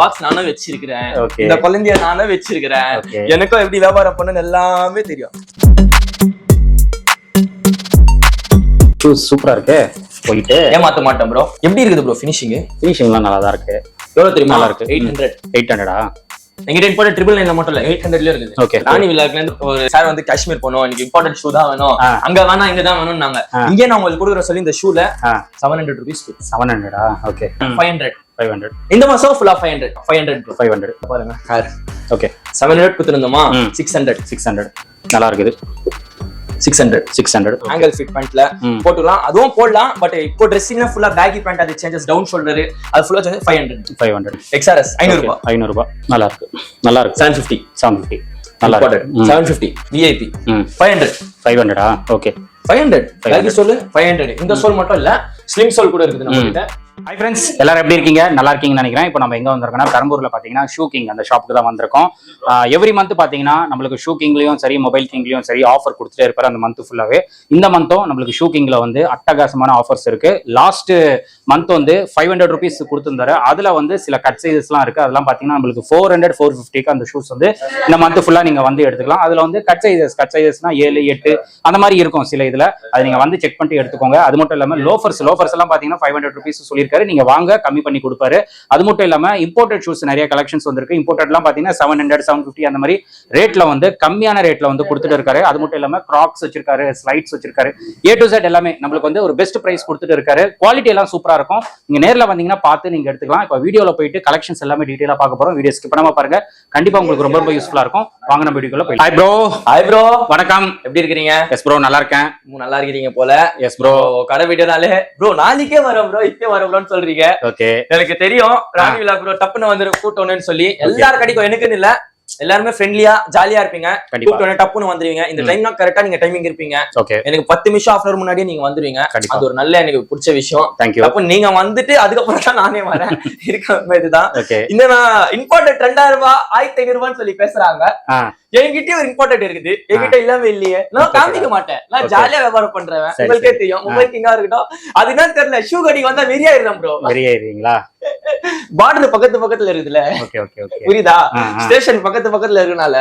Box நானும் வச்சிருக்கிறேன். இந்த குழந்தைய நானும் வச்சிருக்கிறேன். எனக்கும் எப்படி வியாபாரம் பண்ணணும் எல்லாமே தெரியும். சூப்பரா இருக்கு. போயிட்டு. ஏமாத்த மாட்டேன் ப்ரோ எப்படி இருக்குது ப்ரோ ஃபினிஷிங் ஃபினிஷிங்லாம் நல்லா தான் இருக்கு. எவ்வளவு தெரியுமா? நல்லா இருக்கு. எயிட் ஹண்ட்ரட் எயிட் ஹண்ட்ரடா எங்கிட்ட இம்போர்ட் ட்ரிபிள் நைன்ல மட்டும் இல்ல எயிட் ஹண்ட்ரட்ல இருக்குது. Okay. ராணி விழாக்குல இருந்து ஒரு சார் வந்து காஷ்மீர் போனோம் எனக்கு இம்பார்ட்டன்ட் ஷூ தான் வேணும். அங்க வேணா இங்க தான் வேணும் நாங்க. இங்கே நான் உங்களுக்கு கொடுக்குற சொல்லி இந்த ஷூல seven hundred rupees seven ஹண்ட்ரடா okay five hundred five hundred இந்த மாசம் ஃபுல்லா five hundred five hundred five hundred பாருங்க ஓகே செவன் ஹண்ட்ரட் கொடுத்துருந்தோமா. சிக்ஸ் ஹண்ட்ரட் சிக்ஸ் ஹண்ட்ரட் நல்லா இருக்குது. Six hundred six hundred ankle fit பேண்ட்ல ம். போட்டுக்கலாம் அதுவும் போடலாம் பட் இப்போ ட்ரெஸ்ஸிங்ல ஃபுல்லா பேக்கி பேண்ட் அது சேஞ்சஸ் டவுன் ஷோல்டர் அது ஃபுல்லா five hundred five hundred XRS ஐநூறு ரூபாய். ஐநூறுபா நல்லா இருக்கு. நல்லா இருக்கு. செவன் ஃபிஃப்டி செவன் ஃபிஃப்டி நல்லா இருக்கு. Seven fifty VIP five hundred five ஹண்ட்ரடா okay five hundred 500. Baggy sole five hundred இந்த சோல் மட்டும் இல்ல ஸ்லிம் சோல் கூட இருக்குது நம்ம கிட்ட ஹை ஃப்ரெண்ட்ஸ் எல்லாரும் எப்படி இருக்கீங்க? நல்லா இருக்கீங்கன்னு நினைக்கிறேன். இப்போ நம்ம எங்க வந்திருக்கோம்னா பெரம்பூர்ல பாத்தீங்கன்னா ஷூ கிங் அந்த ஷாப்புக்கு தான் வந்திருக்கோம். எவ்ரி மந்த் பாத்தீங்கன்னா நம்மளுக்கு ஷூ கிங்லயும் சரி மொபைல் கிங்லயும் சரி ஆஃபர் கொடுத்துட்டே இருப்பாரு அந்த மந்த் ஃபுல்லாவே இந்த மந்த்தும் நம்மளுக்கு ஷூ கிங்ல வந்து அட்டகாசமான ஆஃபர்ஸ் இருக்கு. லாஸ்ட் மந்த் வந்து ஃபைவ் ஹண்ட்ரட் ருபீஸ் கொடுத்துருந்தாரு. அதுல வந்து சில கட் சைஸஸ்லாம் இருக்கு. அதெல்லாம் பாத்தீங்கன்னா நம்மளுக்கு ஃபோர் ஹண்ட்ரட் ஃபோர் ஃபிஃப்டிக்கு அந்த ஷூஸ் வந்து இந்த மந்த் ஃபுல்லா நீங்க வந்து எடுத்துக்கலாம். அதுல வந்து கட் சைஸஸ் கட் சைஸஸ்னா ஏழு எட்டு அந்த மாதிரி இருக்கும் சில இதுல. அது நீங்க வந்து செக் பண்ணிட்டு எடுத்துக்கோங்க. அது மட்டும் இல்லாம லோஃபர்ஸ் லோஃபர்ஸ் எல்லாம் பாத்தீங்கன்னா ஃபைவ் ஹண்ட்ரட் ருபீஸ் சொல்லியிருக்காரு. நீங்க வாங்க கம்மி பண்ணி கொடுப்பாரு. அது மட்டும் இல்லாம இம்போர்ட்டட் ஷூஸ் நிறைய கலெக்ஷன்ஸ் வந்திருக்கு. இம்போர்ட்டட்லாம் பாத்தீங்கன்னா செவன் ஹண்ட்ரட் செவன் ஃபிஃப்டி அந்த மாதிரி ரேட்ல வந்து கம்மியான ரேட்ல வந்து கொடுத்துட்டு இருக்காரு. அது மட்டும் இல்லாம கிராக்ஸ் வச்சிருக்காரு ஸ்லைட்ஸ் வச்சிருக்காரு. ஏ டு செட் எல்லாமே நம்மளுக்கு வந்து ஒரு பெஸ்ட் ப்ரைஸ் கொடுத்துட்டு இருக்காரு. குவாலிட்டி எல்லாம் சூப்பரா இருக்கும். நீங்க நேர்ல வந்தீங்கன்னா பார்த்து நீங்க எடுத்துக்கலாம். இப்போ வீடியோல போயிட்டு கலெக்ஷன்ஸ் எல்லாமே டீடைலா பார்க்க போறோம். வீடியோ ஸ்கிப் பண்ணாம பாருங்க. கண்டிப்பா உங்களுக்கு ரொம்ப ரொம்ப யூஸ்ஃபுல்லா இருக்கும். வாங்க நம்ம வீடியோக்குள்ள போய் ஹாய் ப்ரோ ஹாய் ப்ரோ வணக்கம். எப்படி இருக்கிறீங்க? எஸ் ப்ரோ நல்லா இருக்கேன். நல்லா இருக்கிறீங்க போல. எஸ் ப்ரோ கடை வீடுனாலே ப்ரோ நாளைக்கே வரோம் ப்ரோ இப்பே வரோம் ப்ரோன்னு சொல்றீங்க. ஓகே எனக்கு தெரியும் ராணி விழா ப்ரோ டப்புன்னு வந்து கூட்டணும்னு சொல்லி எல்லாரும் கிடைக்கும். எனக்குன்னு இல்ல எல்லாருமே ஃப்ரெண்ட்லியா ஜாலியா இருப்பீங்க. டப்புன்னு வந்துருவீங்க. இந்த. டைம்னா கரெக்டா நீங்க டைமிங் இருப்பீங்க. எனக்கு பத்து நிமிஷம் ஆஃப் முன்னாடியே நீங்க வந்துருவீங்க. அது ஒரு நல்ல எனக்கு பிடிச்ச விஷயம். தேங்க்யூ அப்ப நீங்க வந்துட்டு அதுக்கப்புறம் தான் நானே வரேன். இருக்க இதுதான் இந்த நான் இம்பார்ட்டன்ட் ரெண்டாயிரம் ரூபாய் ஆயிரத்தி ஐநூறு ரூபான்னு சொல்லி பேசுறாங்க. ஆ. என்கிட்டயும் ஒரு இம்பார்ட்டன்ட் இருக்குது. என்கிட்ட இல்லாம இல்லையே. நான் காமிக்க மாட்டேன். நான். ஜாலியா வியாபாரம் பண்றேன் உங்களுக்கே. தெரியும். மொபைல் கிங்கா இருக்கட்டும். அது என்னன்னு தெரியல. ஷூ கடிக்கு வந்தா வெறியாயிடுறேன் ப்ரோ வெளியேறீங்களா பார்டர் பக்கத்து பக்கத்துல இருக்குதுல ஓகே ஓகே ஓகே புரியுதா. ஸ்டேஷன் பக்கத்து பக்கத்துல இருக்கனால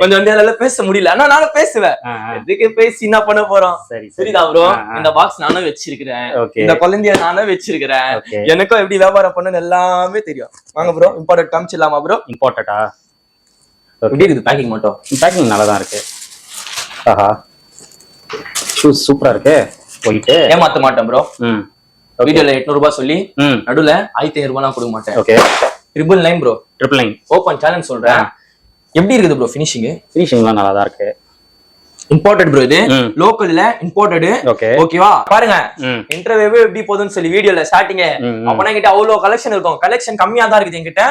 கொஞ்சம் என்னால பேச முடியல. ஆனா நானும் பேசுவேன். எதுக்கு பேசி என்ன பண்ண போறோம்? சரி சரி. புரியுதா ப்ரோ. இந்த பாக்ஸ் நானும் வச்சிருக்கிறேன். இந்த குழந்தைய நானும் வச்சிருக்கிறேன். எனக்கும் எப்படி வியாபாரம் பண்ணணும் எல்லாமே தெரியும். வாங்க ப்ரோ இம்பார்ட்டன்ட் காமிச்சிடலாமா ப்ரோ இம்பார்ட்டட்டா எப்படி இருக்குது பேக்கிங் மட்டும்? பேக்கிங் நல்லா தான் இருக்கு. ஆஹா. ஷூஸ் சூப்பரா இருக்கு. போயிட்டு. ஏமாத்த மாட்டேன் ப்ரோ ம். வீடியோல எட்நூறு ரூபாய் சொல்லி நடுவுல ஆயிரத்தி ஐநூறு ரூபாய் கொடுக்க மாட்டேன். Okay triple nine bro triple nine open challenge சொல்றேன். எப்படி இருக்குது ப்ரோ ஃபினிஷிங் ஃபினிஷிங்லாம் நல்லா தான் இருக்குது இம்போர்ட்டட் ப்ரோ இது. லோக்கல்ல இம்போர்ட்டடு ஓகே ஓகேவா பாருங்க. இன்டர்வியூ எப்படி போகுதுன்னு சொல்லி வீடியோல ஸ்டார்டிங். அப்பனா கிட்ட அவ்வளவு கலெக்ஷன் இருக்கும். கலெக்ஷன் கம்மியா தான் இருக்குது என்கிட்ட.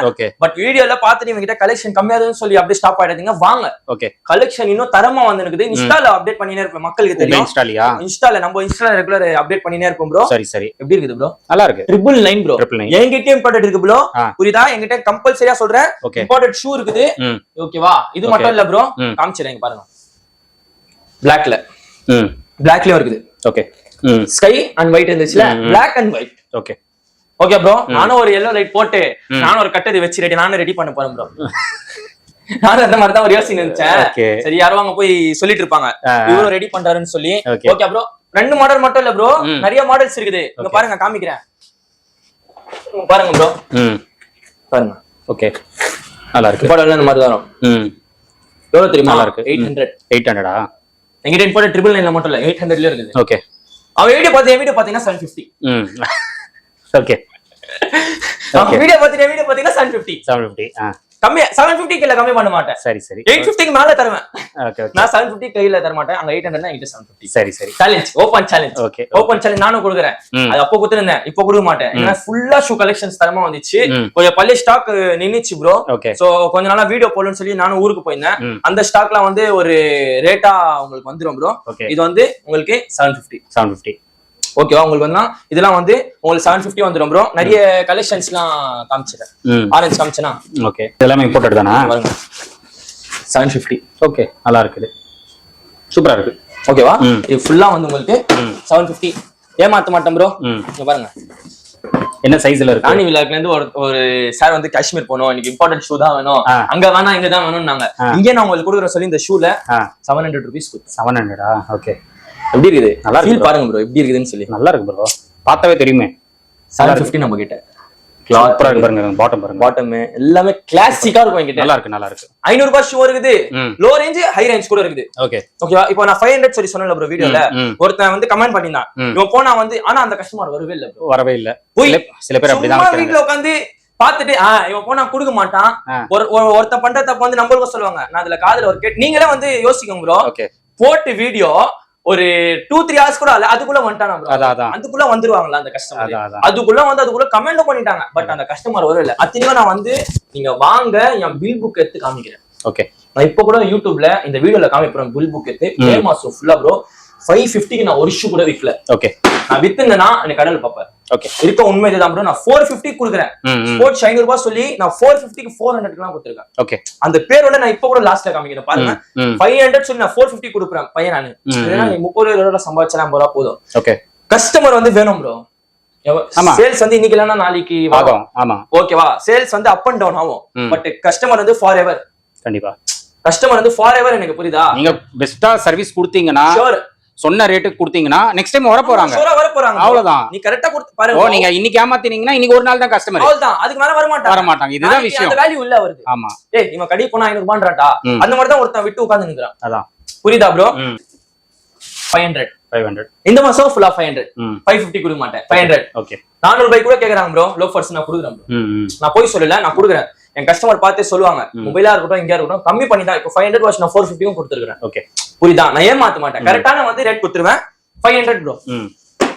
பட் வீடியோல பாத்துட்டு இவங்க கிட்ட கலெக்ஷன் கம்மியா இருக்குன்னு சொல்லி அப்படியே ஸ்டாப் ஆயிடாதீங்க. வாங்க. ஓகே கலெக்ஷன் இன்னும் தரமா வந்து இருக்குது இன்ஸ்டால அப்டேட் பண்ணினே இருப்பேன். மக்களுக்கு தெரியும். இன்ஸ்டாலியா இன்ஸ்டால நம்ம இன்ஸ்டால ரெகுலர் அப்டேட் பண்ணினே இருப்போம் ப்ரோ சரி சரி. எப்படி இருக்குது ப்ரோ நல்லா இருக்கு. ட்ரிபிள் நைன் ப்ரோ என்கிட்டயும் இம்பார்ட்டன்ட் இருக்கு ப்ரோ. புரியுதா? என்கிட்ட கம்பல்சரியா சொல்றேன். ஓகே இம்பார்ட்டன்ட் ஷூ இருக்குது. ஓகேவா இது. மட்டும் இல்ல ப்ரோ. காமிச்சிடுறேன் பாருங்க. பிளாக்ல ம். பிளாக்லயும் இருக்குது. ஓகே ஸ்கை அண்ட் ஒயிட் இருந்துச்சுல. Black and white okay okay bro நானும் ஒரு எல்லோ லைட் போட்டு. நானும் ஒரு கட்டது வச்சு ரெடி நானும் ரெடி பண்ண போறேன் ப்ரோ நானும் அந்த மாதிரி தான் ஒரு யோசனை ஓகே சரி யாரும் அங்க போய் சொல்லிட்டு இருப்பாங்க. இவரும் ரெடி பண்றாருன்னு சொல்லி. ஓகே ப்ரோ ரெண்டு மாடல் மட்டும் இல்ல ப்ரோ. நிறைய மாடல்ஸ் இருக்குது. இங்க. பாருங்க காமிக்கிறேன். பாருங்க ப்ரோ பாருங்க. ஓகே நல்லா இருக்கு. இந்த மாதிரி வரும். எவ்வளவு தெரியுமா? நல்லா இருக்கு. எயிட். ஹண்ட்ரட் எயிட் ஹண்ட்ரடா எங்கிட்ட இம்போர்ட் ட்ரிபிள் நைன்ல மட்டும் இல்ல எயிட் ஹண்ட்ரட்லயும் இருக்குது. ஓகே அவன் வீடியோ பார்த்து என் வீடியோ பாத்தீங்கன்னா செவன் பிப்டி ம். ஓகே அவன். வீடியோ பார்த்து என் வீடியோ பாத்தீங்கன்னா செவன் பிப்டி செவன் ஃபிஃப்டி கம்மி செவன் பிப்டி கையில கம்மி பண்ண மாட்டேன். சரி சரி. எயிட் பிப்டிக்கு மேல தருவேன். நான் செவன் பிப்டி கையில தர மாட்டேன் அங்க எயிட் ஹண்ட்ரட் செவன் பிப்டி சரி சரி. Challenge open challenge okay open challenge நானும் கொடுக்குறேன். அது அப்போ கொடுத்துருந்தேன். இப்போ கொடுக்க மாட்டேன். ஏன்னா ஃபுல்லா ஷூ கலெக்ஷன்ஸ் தரமா வந்துச்சு. கொஞ்சம் பழைய ஸ்டாக் நின்னுச்சு ப்ரோ ஓகே சோ கொஞ்ச நாளா வீடியோ போடணும்னு சொல்லி நானும் ஊருக்கு போயிருந்தேன். அந்த ஸ்டாக்லாம் வந்து ஒரு ரேட்டா உங்களுக்கு வந்துரும் ப்ரோ இது வந்து உங்களுக்கு செவன் பிப்டி செவன் ஃபிஃப்டி ஓகேவா உங்களுக்கு வந்து இதெல்லாம் வந்து உங்களுக்கு செவன் பிப்டி வந்துரும் ப்ரோ நிறைய கலெக்ஷன்ஸ்லாம் காமிச்சிடறேன். ம். ஆரஞ்சு காமிச்சேனா? ஓகே இதெல்லாமே இம்போர்ட்டட் தானா செவன் பிப்டி ஓகே நல்லா இருக்குது. சூப்பரா இருக்கு. ஓகேவா. இது ஃபுல்லா வந்து உங்களுக்கு செவன் பிப்டி ஏமாத்த மாட்டேன் ப்ரோ இங்க பாருங்க. என்ன சைஸ்ல இருக்கு? ராணி விழாக்குல இருந்து ஒரு ஒரு சார் வந்து காஷ்மீர் போகணும். எனக்கு இம்பார்ட்டன்ட் ஷூ தான் வேணும். அங்க வேணா இங்க தான் வேணும்னாங்க. இங்கே நான் உங்களுக்கு கொடுக்குற சொல்லி இந்த ஷூல செவன் ஹண்ட்ரட் ருபீஸ் செவன் ஹண்ட்ரடா ஓகே எப்படி இருக்குது? நல்லா ஃபீல் பாருங்க ப்ரோ எப்படி இருக்குதுன்னு சொல்லி. நல்லா இருக்கு ப்ரோ பார்த்தாவே தெரியுமே. செவன் ஃபிஃப்டி நம்ம கிட்ட சூப்பரா இருக்கு. பாருங்க பாட்டம் பாருங்க. பாட்டம் எல்லாமே கிளாசிக்கா இருக்கும் என்கிட்ட. நல்லா இருக்கு நல்லா இருக்கு. ஐநூறு ரூபாய் ஷூ இருக்குது லோ ரேஞ்ச் ஹை ரேஞ்ச் கூட இருக்குது. ஓகே ஓகேவா இப்போ நான் ஃபைவ் ஹண்ட்ரட் சொல்லி சொன்னேன் ப்ரோ வீடியோல ஒருத்தன் வந்து கமெண்ட் பண்ணியிருந்தான். ம். இவன் போனா வந்து ஆனா அந்த கஸ்டமர் வரவே இல்ல. வரவே இல்ல. போய் சில- பேர் அப்படிதான் வீட்டுல உட்காந்து பாத்துட்டு ஆ இவன் போனா கொடுக்க மாட்டான். ஒரு ஒரு- ஒருத்தன் பண்ற தப்பு வந்து நம்மளுக்கும் சொல்லுவாங்க. நான் அதுல காதுல ஒரு கேட் நீங்களே வந்து யோசிக்கோங்க ப்ரோ ஓகே போட்டு வீடியோ ஒரு டூ த்ரீ ஹவர்ஸ் கூட அதுக்குள்ள அதான் அதுக்குள்ள வந்துருவாங்களா அந்த கஸ்டமர் அதுக்குள்ள வந்து அதுக்குள்ள கமெண்ட் பண்ணிட்டாங்க. பட் அந்த கஸ்டமர் வரல. அத்தனையும் நான் வந்து நீங்க வாங்க என் பில் புக் எடுத்து காமிக்கிறேன். ஓகே நான் இப்ப கூட யூடியூப்ல இந்த வீடியோல காமிக்கிறேன் பில் புக் எடுத்து ஃபுல்லா ப்ரோ ஃபைவ் ஃபிஃப்டிக்கு நான் ஒரு ஷூ கூட விற்கல ஓகே நான் வித்துங்கன்னா எனக்கு கடல் பார்ப்பேன் ஓகே இருக்க உண்மை இதுதான் ப்ரோ நான் ஃபோர் ஃபிஃப்டி கொடுக்குறேன். ஸ்போர்ட்ஸ் ஐநூறு ரூபாய் சொல்லி நான் ஃபோர் ஃபிஃப்டிக்கு ஃபோர் ஹண்ட்ரட்லாம் கொடுத்துருக்கேன். ஓகே அந்த பேரோட நான் இப்ப கூட லாஸ்ட்ல காமிக்கிறேன். பாருங்க. ஃபைவ் ஹண்ட்ரட் சொல்லி நான் ஃபோர் ஃபிஃப்டி கொடுக்குறேன். பையன் நானு. நீ முப்பது ரூபாய் சம்பாதிச்சா ஐம்பது ரூபா போதும். ஓகே கஸ்டமர் வந்து வேணும் ப்ரோ. சேல்ஸ் வந்து இன்னைக்கு இல்லைன்னா நாளைக்கு ஆகும். ஆமா. ஓகேவா சேல்ஸ் வந்து அப் அண்ட் டவுன் ஆகும். பட் கஸ்டமர் வந்து ஃபார் எவர் கண்டிப்பா. கஸ்டமர் வந்து ஃபார் எவர் எனக்கு புரியுதா? நீங்க பெஸ்டா சர்வீஸ் கொடுத்தீங்கன்னா சொன்ன ரேட்டுக்கு கொடுத்தீங்கன்னா நெக்ஸ்ட் டைம் வர போறாங்க வர போறாங்க அவ்வளவுதான். நீ கரெக்டா கொடுத்து ஓ பாருங்க நீங்க இன்னைக்கு ஏமாத்தினீங்கன்னா இன்னைக்கு ஒரு நாள் தான் கஸ்டமர் அவ்வளவுதான். அதுக்கு மேல வர வர மாட்டாங்க மாட்டாங்க இதுதான் விஷயம். அந்த வேல்யூ இல்ல வருது ஆமா. ஏய் இவன் கடி போனா ஐநூறு ரூபான்றாட்டா ம். அந்த மாதிரி தான் ஒருத்தன் விட்டு உட்கார்ந்து நிக்கிறான். அதான். புரியுதா ப்ரோ ம். ஃபைவ் ஹண்ட்ரட் ஃபைவ் ஹண்ட்ரட் இந்த மாசம் ஃபுல்லா ஃபைவ் ஹண்ட்ரட் ம். ஃபைவ் ஃபிஃப்டி கொடுக்க மாட்டேன். ஃபைவ் ஹண்ட்ரட் ஓகே நானூறு பைக் கூட கேக்குறாங்க ப்ரோ லோஃபர்ஸ் நான் கொடுக்குறேன் நான் போய் சொல்லல நான் கொடுக்குறேன். என் கஸ்டமர் பார்த்தே சொல்லுவாங்க மொபைலா இருக்கட்டும் எங்கேயா இருக்கட்டும் கம்மி பண்ணி தான் இப்போ ஃபைவ் ஹண்ட்ரட் வாட்ச் நான் ஃபோர் ஃபிஃப்டியும் கொடுத்துருக்கேன் ஓகே புரியுதா? நான் ஏமாத்த மாட்டேன். கரெக்டான வந்து ரேட் கொடுத்துருவேன். ஃபைவ் ஹண்ட்ரட் ப்ரோ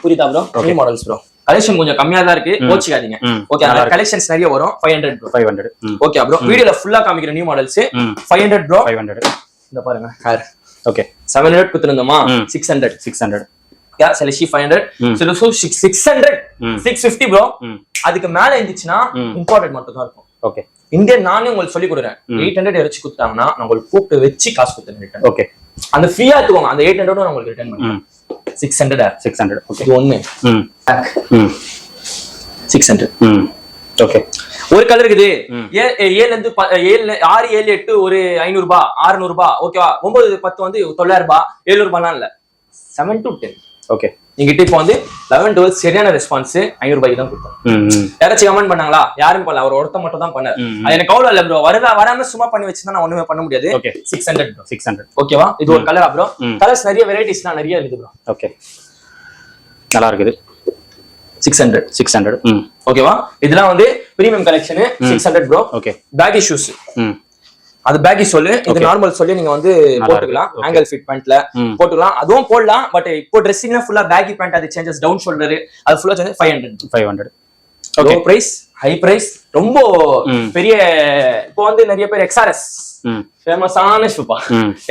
புரியுதா bro new models bro collection கொஞ்சம் கம்மியா தான் இருக்கு. கோச்சிக்காதீங்க. ஓகே கலெக்ஷன்ஸ் நிறைய வரும். Five hundred bro five hundred okay bro வீடியோல ஃபுல்லா காமிக்கிற new models five hundred bro five hundred இந்த பாருங்க. Hair okay seven hundred கொடுத்துருந்தோமா. Six hundred six hundred Chelsea five hundred. Six hundred six fifty bro அதுக்கு மேல இருந்துச்சுன்னா. இம்பார்ட்டன்ட் மட்டும் தான் இருக்கும். ஓகே இந்தியன் நானே உங்களுக்கு சொல்லி கொடுக்குறேன். எயிட் ஹண்ட்ரட் வச்சு கொடுத்தாங்கன்னா நான் உங்களுக்கு கூப்பிட்டு வச்சு காசு ரிட்டர்ன் ஓகே அந்த ஃப்ரீயா எடுத்துக்கோங்க. அந்த எயிட் ஹண்ட்ரட் உங்களுக்கு ரிட்டர்ன் பண்ணுறேன் six hundred six hundred okay ம். சிக்ஸ் ஹண்ட்ரட் ஓகே ஒரு கலர் இருக்குது. ஏழுல இருந்து ஏழு ஆறு ஏழு எட்டு ஒரு ஐநூறு ரூபாய் அறுநூறு ரூபாய் ஓகேவா ஒன்பது பத்து வந்து தொள்ளாயிரம் ரூபாய். ஏழுநூறு ரூபாய்லாம் இல்ல. செவன் டு டென் ஓகே எங்கிட்ட இப்போ வந்து லெவன் டுவெல் சரியான ரெஸ்பான்ஸ் ஐநூறு ரூபாய்க்கு தான் கொடுத்தோம். யாராச்சும் கமெண்ட் பண்ணாங்களா? யாரும் பண்ணல. அவர் ஒருத்த மட்டும் தான் பண்ணார். அது எனக்கு கவலை இல்ல ப்ரோ வரதா வராம சும்மா பண்ணி வச்சுதான் நான் ஒண்ணுமே பண்ண முடியாது. Okay six hundred bro six hundred ஓகேவா இது ஒரு கலரா ப்ரோ. கலர்ஸ் நிறைய வெரைட்டிஸ்லாம் நிறைய இருக்குது ப்ரோ ஓகே நல்லா இருக்குது. சிக்ஸ் ஹண்ட்ரட் சிக்ஸ் ஹண்ட்ரட் ஓகேவா இதெல்லாம் வந்து premium collection six hundred bro okay baggy shoes அது பேக்கி சொல்லு. இது. நார்மல் சொல்லி. நீங்க வந்து போட்டுக்கலாம். ஆங்கிள் ஃபிட் பேண்ட்ல போட்டுக்கலாம். அதுவும் போடலாம். பட் இப்போ ட்ரெஸ்ஸிங்ல ஃபுல்லா பேக்கி பேண்ட் அது சேஞ்சஸ் டவுன் ஷோல்டர் அது ஃபுல்லா changes five hundred five hundred low price high price ரொம்ப. பெரிய இப்போ வந்து நிறைய பேர் எக்ஸ்ஆர்எஸ் ஃபேமஸான ஷூப்பா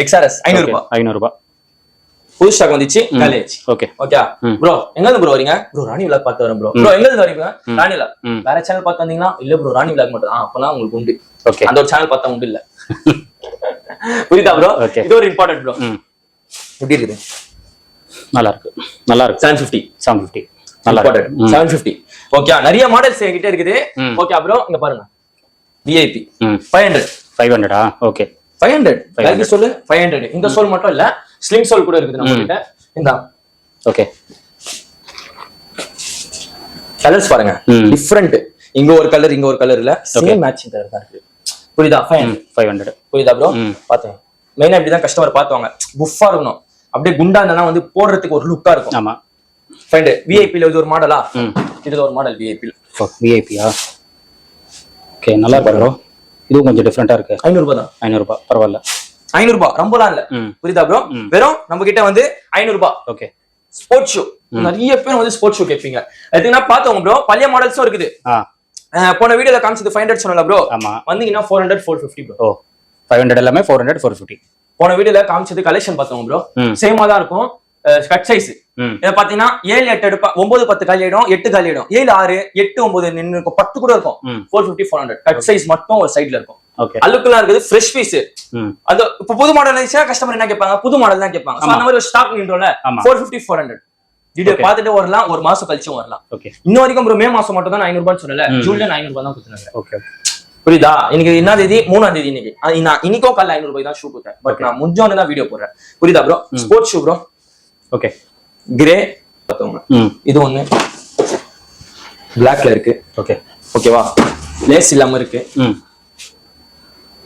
எக்ஸ்ஆர்எஸ் ஐநூறு ரூபாய் ஐநூறுபா புது ஸ்டாக் வந்துச்சு காலேஜ் ஓகே ஓகே. ப்ரோ எங்க இருந்து ப்ரோ வரீங்க? ப்ரோ ராணி விலாக் பார்த்து வரேன் ப்ரோ ப்ரோ எங்க இருந்து வரீங்க? ராணி விலாக் வேற சேனல் பார்த்து வந்தீங்கன்னா இல்ல ப்ரோ ராணி விலாக் மட்டும் தான் அப்பலாம் உங்களுக்கு உண்டு. ஓகே அந்த ஒரு சேனல் பார்த்தா உண்டு இல்ல. புரியுதா ப்ரோ. இது ஒரு இம்பார்ட்டன்ட் ப்ரோ எப்படி இருக்குது? நல்லா இருக்கு நல்லா இருக்கு செவன் ஃபிஃப்டி செவன் ஃபிஃப்டி நல்லா இருக்கு செவன் ஃபிஃப்டி ஓகே நிறைய மாடல்ஸ் என்கிட்ட இருக்குது. ஓகே ப்ரோ இங்க பாருங்க. விஐபி ஃபைவ் ஹண்ட்ரட் ஃபைவ் ஹண்ட்ரடா ஓகே ஃபைவ் ஹண்ட்ரட் 500. வேல்யூ சொல்லு. ஃபைவ் ஹண்ட்ரட் இந்த சோல் மட்டும் இல்ல ஸ்லிம் சோல் கூட இருக்குது நம்ம. கிட்ட இந்த. ஓகே கலர்ஸ் பாருங்க. டிஃப்ரெண்ட் இங்க ஒரு கலர் இங்க ஒரு கலர் இல்ல. சேம் மேட்சிங் கலர் தான் இருக்கு. புரியுதா? ஃபைவ் ம் ஃபைவ் ஹண்ட்ரட் புரியுதா ப்ரோ ம். பாத்தேன். மெயினா இப்படிதான் கஸ்டமர் பார்த்துவாங்க. புஃபா இருக்கணும். அப்படியே குண்டா இருந்தா வந்து போடுறதுக்கு ஒரு லுக்கா இருக்கும். ஆமா. ஃபைண்ட் விஐபில இது ஒரு மாடலா இது ஒரு மாடல் விஐபில ஓ விஐபியா ஓகே நல்லா இருக்கு ப்ரோ இதுவும் கொஞ்சம் டிஃப்ரெண்டா இருக்கு. ஐநூறு ரூபாய் தான். ஐநூறுபா பரவாயில்ல. ஐநூறு ரூபாய் ரொம்பலாம் இல்ல. புரியுதா ப்ரோ. வெறும் நம்ம கிட்ட வந்து ஐநூறு ரூபாய் ஓகே ஸ்போர்ட்ஸ் ஷூ நிறைய பேர் வந்து ஸ்போர்ட்ஸ் ஷூ கேட்பீங்க. அதுக்குன்னா பார்த்தவங்க ப்ரோ பழைய மாடல்ஸும் இருக்குது. போன வீடியோல காமிச்சது ஃபைவ் ஹண்ட்ரட் சொன்னல ப்ரோ ஆமா. வந்தீங்கன்னா four hundred four fifty bro oh five hundred எல்லாமே ஃபோர் ஹண்ட்ரட் ஃபோர் ஃபிஃப்டி போன வீடியோல காமிச்சது கலெக்ஷன் பார்த்தவங்க ப்ரோ சேமா தான் இருக்கும். கட் சைஸ் இதை பாத்தீங்கன்னா ஏழு எட்டு எடுப்பா ஒன்பது பத்து காலி ஆயிடும் எட்டு காலி ஆயிடும். ஏழு ஆறு எட்டு ஒன்பது நின்று இருக்கும். பத்து கூட இருக்கும். Four fifty four hundred cut size மட்டும் ஒரு சைடுல இருக்கும். அழுக்குலாம் இருக்குது ஃப்ரெஷ் பீஸ் அது இப்போ புது மாடல் இருந்துச்சுன்னா கஸ்டமர் என்ன கேட்பாங்க? புது மாடல் தான் கேட்பாங்க. அந்த மாதிரி ஒரு stock நின்றோம்ல four fifty four hundred video. பார்த்துட்டு வரலாம் ஒரு மாசம் கழிச்சும் வரலாம். ஓகே இன்ன வரைக்கும் ப்ரோ மே மாசம் மட்டும் தான் ஐநூறு ரூபான்னு சொல்லல. ஜூன்ல ஐநூறு ரூபாய் தான் கொடுத்துருங்க ஓகே புரியுதா? இன்னைக்கு என்ன தேதி? மூணாம் தேதி இன்னைக்கு. நான் இன்னைக்கோ காலைல ஐநூறு ரூபாய் தான் ஷூ கொடுத்தேன். பட். நான் முடிஞ்சோன்னு தான் வீடியோ போடுறேன். புரியுதா bro. Sports shoe bro okay grey இது ஒண்ணு. பிளாக்ல இருக்கு. ஓகே ஓகேவா லேஸ் இல்லாம இருக்கு.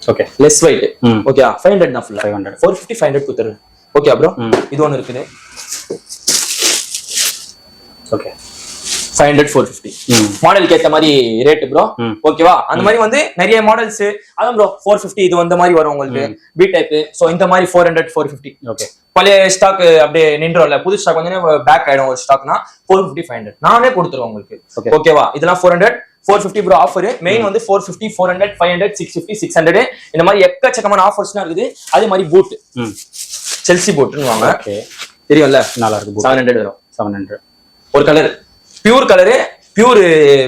ஓகே லெஸ் ஒயிட் ம். ஓகே ஃபைவ் ஹண்ட்ரட் தான் ஃபுல்லா five hundred four fifty five hundred கொடுத்துருங்க ஓகே ப்ரோ இது ஒன்று இருக்குது. Okay five hundred four fifty மாடலுக்கு ஏத்த மாதிரி ரேட் ப்ரோ ஓகேவா அந்த மாதிரி வந்து நிறைய மாடல்ஸ் அதான் ப்ரோ ஃபோர் ஃபிஃப்டி இது வந்த மாதிரி வரும் உங்களுக்கு. பி டைப் ஸோ இந்த மாதிரி four hundred four fifty okay பழைய ஸ்டாக் அப்படியே நின்றோம்ல புது ஸ்டாக் வந்து பேக் ஆயிடும் ஒரு ஸ்டாக்னா ஃபோர் ஃபிஃப்டி ஃபைவ் ஹண்ட்ரட் நானே கொடுத்துருவேன் உங்களுக்கு. ஓகேவா இதெல்லாம் four hundred four fifty bro offer main வந்து four fifty four hundred five hundred six fifty six hundred இந்த மாதிரி எக்கச்சக்கமான ஆஃபர்ஸ்லாம் இருக்குது. அதே மாதிரி பூட் செல்சி போட்டுன்னு வாங்க. ஓகே தெரியும்ல? நல்லா இருக்கு செவன் ஹண்ட்ரட் வரும். செவன் ஹண்ட்ரட் ஒரு colour pure colour pure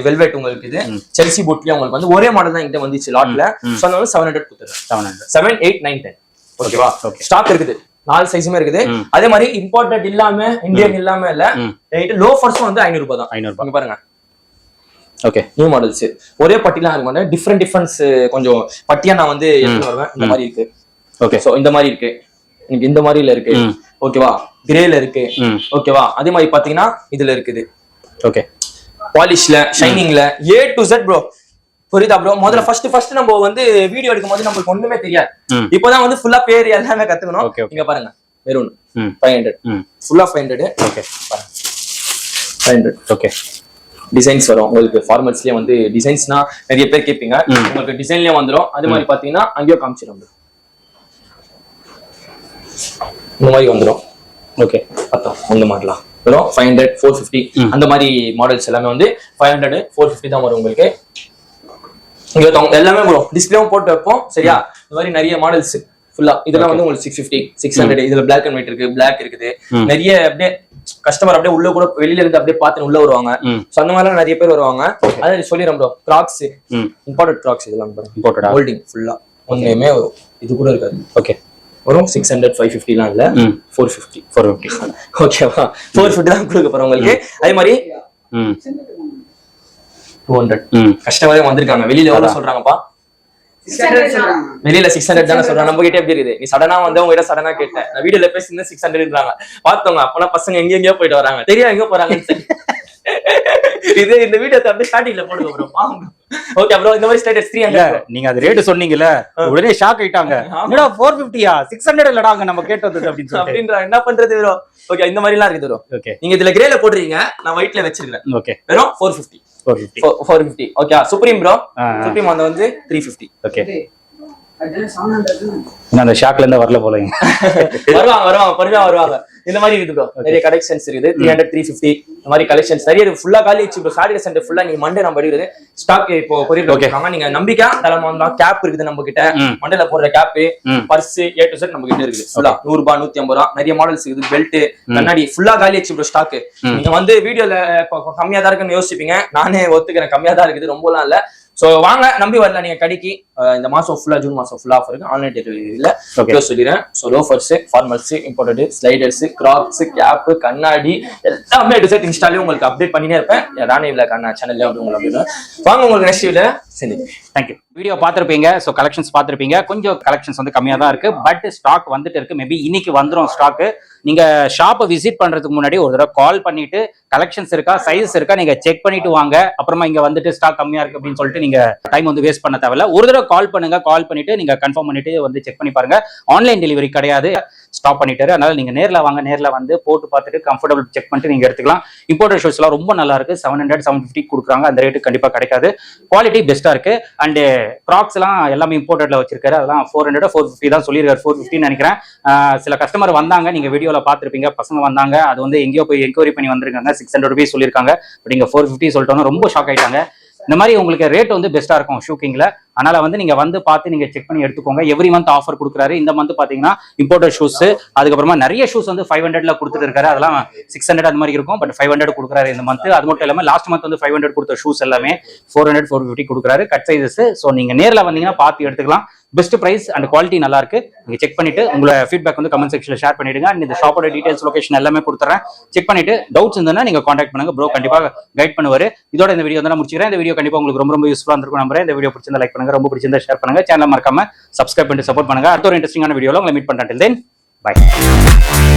velvet உங்களுக்கு இது. செல்சி போட்லயே உங்களுக்கு வந்து ஒரே மாடல் தான் என்கிட்ட வந்துச்சு லாட்ல. ஸோ அதனால செவன் ஹண்ட்ரட் கொடுத்துருவேன் seven hundred seven eight nine ten ஓகேவா. ஸ்டாக் இருக்குது. நாலு சைஸுமே இருக்குது. அதே மாதிரி இம்போர்ட்டட் இல்லாம இந்தியன் இல்லாம இல்ல. லோ ஃபர்ஸ்ட் வந்து ஐநூறு ரூபாய் தான். இங்க பாருங்க. ஓகே நியூ மாடல்ஸ் ஒரே பட்டிலாம் இருக்க. மாட்டேன் டிஃப்ரெண்ட் டிஃபரன்ஸ் கொஞ்சம் பட்டியா நான் வந்து எடுத்து வருவேன். இந்த மாதிரி இருக்கு. ஓகே சோ இந்த மாதிரி இருக்கு. எனக்கு இந்த மாதிரில இருக்கு. ஓகேவா? கிரேல இருக்கு. ஓகேவா? அதே மாதிரி பாத்தீங்கன்னா இதுல இருக்குது. ஓகே. பாலிஷ்ல ஷைனிங்ல ஏ டு Z ப்ரோ புரியுதா ப்ரோ முதல்ல ஃபர்ஸ்ட் ஃபர்ஸ்ட் நம்ம வந்து வீடியோ எடுக்கும் போது நமக்கு ஒண்ணுமே தெரியாது. இப்போதான் வந்து ஃபுல்லா பேர் எல்லாமே கத்துக்கணும். இங்க பாருங்க. மெரூன் ஃபைவ் ஹண்ட்ரட் ஃபுல்லா five hundred okay. Five hundred okay. Designs வரும். உங்களுக்கு ஃபார்மல்ஸ்லயே வந்து டிசைன்ஸ்னா நிறைய பேர் கேட்பீங்க. உங்களுக்கு டிசைன்லயே வந்துரும். அது மாதிரி பாத்தீங்கன்னா அங்கேயோ காமிச்சிடும். இந்த மாதிரி வந்துரும். ஓகே பார்த்தோம் இந்த மாதிரிலாம் வரும் ஃபைவ் ஹண்ட்ரட் ஃபோர் ஃபிஃப்டி. அந்த மாதிரி மாடல்ஸ் எல்லாமே வந்து ஃபைவ் ஹண்ட்ரட் ஃபோர் ஃபிஃப்டி தான் வரும் உங்களுக்கு. இங்க எல்லாமே வரும் டிஸ்பிளேவும் போட்டு வைப்போம் சரியா? இந்த மாதிரி நிறைய மாடல்ஸ் ஃபுல்லா இதெல்லாம் வந்து உங்களுக்கு சிக்ஸ் ஃபிஃப்டி சிக்ஸ் ஹண்ட்ரட் இதுல பிளாக் அண்ட் ஒயிட் இருக்கு பிளாக் இருக்குது. நிறைய அப்படியே கஸ்டமர் அப்படியே உள்ள கூட வெளியில இருந்து அப்படியே பார்த்து உள்ள வருவாங்க. ஸோ அந்த மாதிரிலாம் நிறைய பேர் வருவாங்க. அதான் சொல்லிடுறேன் ப்ரோ கிராக்ஸ் ம். இம்பார்ட்டட் கிராக்ஸ் இதெல்லாம் ஹோல்டிங் ஃபுல்லா ஒன்றுமே வரும் இது கூட இருக்காது. ஓகே வரும். சிக்ஸ் ஹண்ட்ரட் ஃபைவ் ஃபிஃப்டிலாம் இல்ல. ஃபோர் ஃபிஃப்டி ஃபோர் ஃபிஃப்டி ஓகேவா ஃபோர் ஃபிஃப்டி தான் கொடுக்க போறோம் உங்களுக்கு. அதே மாதிரி டூ ஹண்ட்ரட் ம். கஸ்டமரே வந்திருக்காங்க. வெளியில எவ்வளவு சொல்றாங்கப்பா? சொல்றாங்க வெளியில சிக்ஸ் ஹண்ட்ரட் தானே சொல்றாங்க. நம்ம கிட்ட எப்படி இருக்குது? நீ சடனா வந்து உங்ககிட்ட சடனா கேட்டேன். நான் வீடியோல பேசி சிக்ஸ் ஹண்ட்ரட்ன்றாங்க பார்த்தவங்க அப்பனா பசங்க எங்க எங்கேயோ போயிட்டு வராங்க. தெரியும் எங்க போறாங்கன்னு சொல்லி. இது இந்த வீடியோ அப்படியே ஸ்டார்டிங்ல போடுங்க ப்ரோ ஓகே அப்புறம் இந்த மாதிரி ஸ்டேட்டஸ் த்ரீ இல்ல ஹண்ட்ரட் நீங்க அது ரேட் சொன்னீங்கல்ல உடனே ஷாக் ஆயிட்டாங்க. என்னடா ஃபோர் ஃபிஃப்டியா சிக்ஸ் ஹண்ட்ரட் இல்லடா அங்க நம்ம கேட்டு வந்தது அப்படின்னு சொல்லிட்டு. அப்படின்ற என்ன பண்றது ப்ரோ ஓகே இந்த மாதிரி எல்லாம் இருக்குது ப்ரோ ஓகே நீங்க இதுல கிரேல போடுறீங்க நான் ஒயிட்ல வச்சிருக்கேன் ஓகே வெறும் four fifty four fifty four fifty okay supreme bro. Supreme வந்து வந்து த்ரீ ஃபிஃப்டி ஓகே அந்த ஷாக்ல இருந்து வரல போலங்க வருவாங்க வருவாங்க பொறுமையா வருவாங்க. இந்த மாதிரி இருக்குது ப்ரோ நிறைய கலெக்ஷன்ஸ் இருக்குது. த்ரீ ஹண்ட்ரட் த்ரீ ஃபிஃப்டி இந்த மாதிரி கலெக்ஷன்ஸ் நிறைய இருக்கு ஃபுல்லா காலி வச்சு ப்ரோ சாட்டர்டே சண்டே ஃபுல்லா நீங்க மண்டே நம்ம எடுக்குது ஸ்டாக் இப்போ கொரியர் Okay. ஓகே நீங்க நம்பிக்கை தலைமை வந்தா கேப் இருக்குது நம்ம கிட்ட. மண்டேல போடுற cap purse A to set நம்ம கிட்ட இருக்குது. ஃபுல்லா நூறு ரூபாய் நூத்தி ஐம்பது ரூபா. நிறைய மாடல்ஸ் இருக்குது. பெல்ட் கண்ணாடி ஃபுல்லா காலி வச்சு ப்ரோ ஸ்டாக். நீங்க வந்து வீடியோல கம்மியா தான் இருக்குன்னு யோசிப்பீங்க. நானே ஒத்துக்கிறேன். கம்மியா தான் இருக்குது. ரொம்பலாம் இல்ல. சோ வாங்க நம்பி வரல நீங்க கடைக்கு. இந்த மாசம் ஃபுல்லா ஜூன் மாசம் ஃபுல்லா ஆஃபர் இருக்கு. ஆன்லைன் டெலிவரி இல்ல. Okay. ஓகே சொல்லிடுறேன். So loafers formals imported sliders crocs cap கண்ணாடி எல்லாமே டிசைட் இன்ஸ்டாலே உங்களுக்கு அப்டேட் பண்ணினே இருப்பேன். ராணி விழா கண்ணா சேனல்ல அப்படி உங்களுக்கு update வாங்க உங்களுக்கு நெக்ஸ்ட் வீடியோ சரி தேங்க்யூ வீடியோ பார்த்துருப்பீங்க. ஸோ கலெக்ஷன்ஸ் பார்த்துருப்பீங்க. கொஞ்சம் கலெக்ஷன்ஸ் வந்து கம்மியாக தான் இருக்கு. பட் ஸ்டாக் வந்துட்டு இருக்கு. மேபி இன்னைக்கு வந்துடும் ஸ்டாக்கு நீங்க ஷாப்பை விசிட் பண்றதுக்கு முன்னாடி ஒரு தடவை கால் பண்ணிட்டு கலெக்ஷன்ஸ் இருக்கா சைஸ் இருக்கா நீங்க செக் பண்ணிட்டு வாங்க. அப்புறமா இங்க வந்துட்டு ஸ்டாக் கம்மியா இருக்கு அப்படின்னு சொல்லிட்டு நீங்க டைம் வந்து வேஸ்ட் பண்ண தேவையில்ல. ஒரு தடவை கால் பண்ணுங்க கால் பண்ணிட்டு நீங்க கன்ஃபார்ம் பண்ணிட்டு வந்து செக் பண்ணி பாருங்க. ஆன்லைன் டெலிவரி கிடையாது. ஸ்டாப் பண்ணிட்டாரு. அதனால நீங்க நேர்ல வாங்க நேர்ல வந்து போட்டு பார்த்துட்டு கம்ஃபர்டபுள் செக் பண்ணிட்டு நீங்க எடுத்துக்கலாம். இம்போர்ட் ஷூஸ் எல்லாம் ரொம்ப நல்லா இருக்கு. செவன் ஹண்ட்ரட் செவன் ஃபிஃப்டி கொடுக்குறாங்க. அந்த ரேட்டு கண்டிப்பா கிடைக்காது. குவாலிட்டி பெஸ்டா இருக்கு. அண்ட் கிராக்ஸ் எல்லாம் எல்லாமே இம்போர்ட்டட்ல வச்சிருக்காரு. அதெல்லாம் ஃபோர் ஹண்ட்ரட் ஃபோர் ஃபிஃப்டி தான் சொல்லியிருக்காரு. ஃபோர் ஃபிஃப்டின்னு நினைக்கிறேன். சில கஸ்டமர் வந்தாங்க. நீங்க வீடியோல பார்த்துருப்பீங்க. பசங்க வந்தாங்க. அது வந்து எங்கேயோ போய் என்கொயரி பண்ணி வந்திருக்காங்க. சிக்ஸ் ஹண்ட்ரட் ருபீஸ் சொல்லியிருக்காங்க. பட் ஃபோர் ஃபிஃப்டி சொல்லிட்டோம்னா ரொம்ப ஷாக் ஆயிட்டாங்க. இந்த மாதிரி உங்களுக்கு ரேட் வந்து பெஸ்ட்டாக இருக்கும் ஷூக்கிங்கில் அதனால வந்து நீங்க வந்து பார்த்து நீங்க செக் பண்ணி எடுத்துக்கோங்க. எவ்ரி மந்த் ஆஃபர் கொடுக்குறாரு. இந்த மந்த் பாத்தீங்கன்னா இம்போர்ட்டட் ஷூஸ் அதுக்கப்புறமா நிறைய ஷூஸ் வந்து ஃபைவ் ஹண்ட்ரட்ல கொடுத்துட்டு இருக்காரு. அதெல்லாம் சிக்ஸ் ஹண்ட்ரட் அந்த மாதிரி இருக்கும் பட் ஃபைவ் ஹண்ட்ரட் கொடுக்குறாரு இந்த மந்த் அது மட்டும் இல்லாம லாஸ்ட் மந்த் வந்து ஃபைவ் ஹண்ட்ரட் கொடுத்த ஷூஸ் எல்லாமே ஃபோர் ஹண்ட்ரட் ஃபோர் ஃபிஃப்டி கொடுக்குறாரு. கட் சைஸஸ் ஸோ நீங்க நேரில் வந்தீங்கன்னா பார்த்து எடுத்துக்கலாம். பெஸ்ட் பிரைஸ் அண்ட் குவாலிட்டி நல்லா இருக்கு. நீங்க செக் பண்ணிட்டு உங்களோட ஃபீட்பேக் வந்து கமெண்ட் செக்ஷன்ல ஷேர் பண்ணிடுங்க. அண்ட் இந்த ஷாப்போட டீடைல்ஸ் லொகேஷன் எல்லாமே கொடுத்துறேன். செக் பண்ணிட்டு டவுட்ஸ் இருந்ததுன்னா நீங்க காண்டாக்ட் பண்ணுங்க. ப்ரோ கண்டிப்பாக கைட் பண்ணுவாரு. இதோட இந்த வீடியோ வந்து நான் முடிச்சுக்கிறேன். இந்த வீடியோ கண்டிப்பா உங்களுக்கு ரொம்ப ரொம்ப யூஸ்ஃபுல்லா இருந்திருக்கும் நம்புறேன். இந்த வீடியோ பிடிச்சிருந்தா லைக் பண்ணுங்க. ரொம்ப பிடிச்சிருந்தா ஷேர் பண்ணுங்க. சேனல் மறக்காம சப்ஸ்கிரைப் பண்ணிட்டு சப்போர்ட் பண்ணுங்க. அடுத்த ஒரு இன்ட்ரெஸ்டிங்கான வீடியோவில் உங்களை மீட் பண்ணுறேன் தென் பை